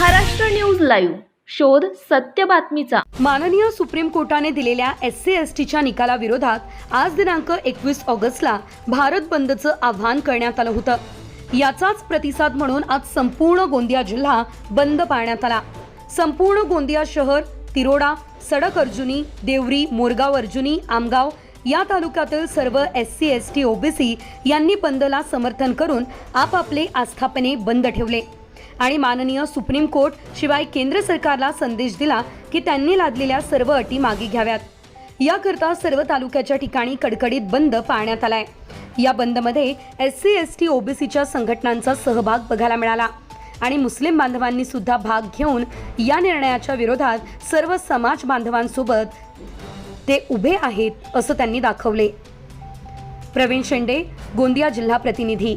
Maharashtra news live. शोध सत्य बातमीचा. माननीय सुप्रीम कोर्टाने दिलेल्या एस सी एस टीच्या निकालाविरोधात आज दिनांक एकवीस ऑगस्टला भारत बंदचं आवाहन करण्यात आलं होतं. याचाच प्रतिसाद म्हणून आज संपूर्ण गोंदिया जिल्हा बंद पाळण्यात आला. संपूर्ण गोंदिया शहर तिरोडा सडक अर्जुनी देवरी मोरगाव अर्जुनी आमगाव या तालुक्यातील सर्व S C S T OBC यांनी बंदला समर्थन करून आपापले आस्थापने बंद ठेवले. आणि माननीय सुप्रीम कोर्ट शिवाय केंद्र सरकारला संदेश दिला की त्यांनी लादलेल्या सर्व अटी मागे घ्याव्यात. याकरता सर्व तालुक्याच्या ठिकाणी कडकडीत बंद पाळण्यात आलाय. या बंदमध्ये एस सी एस टी ओबीसीच्या संघटनांचा सहभाग बघायला मिळाला आणि मुस्लिम बांधवांनी सुद्धा भाग घेऊन या निर्णयाच्या विरोधात सर्व समाज बांधवांसोबत ते उभे आहेत असं त्यांनी दाखवले. प्रवीण शेंडे गोंदिया जिल्हा प्रतिनिधी.